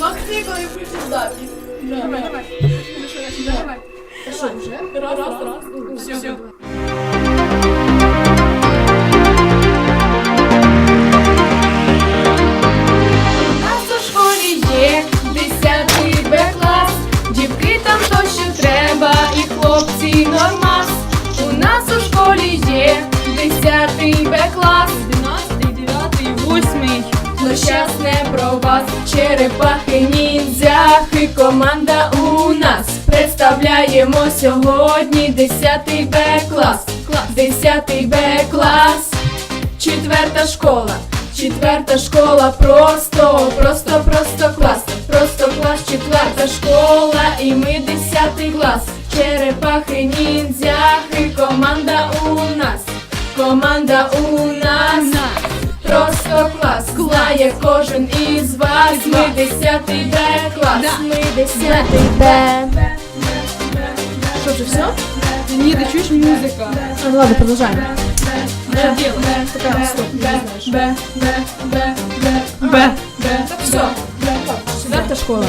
Махни, коли включиш запись. Давай, давай. Ну що, Настя, давай. Та що, вже? Раз, раз, раз. Все. У нас у школі є 10 Б клас. Дівки там то, що треба, і хлопці нормас. У нас у школі є 10 Б клас. 11, 9, 8. Ну щас не про вас, черепахи, ніндзяхи, команда у нас. Представляємо сьогодні 10 Б клас. 10 Б клас. Четверта школа, четверта школа, просто, просто, просто клас, просто клас, четверта школа, і ми десятий клас. Черепахи, ніндзяхи, команда у нас, команда у нас, знає кожен із вас. Ми десятий Б клас, ми десятий Б. Що це все? Ні, ти чуєш музика? Ну ладно, продовжаємо. Що делать? Така, стоп, не знаєш. Б, Б, Б, Б. Б. Все. Четверта школа.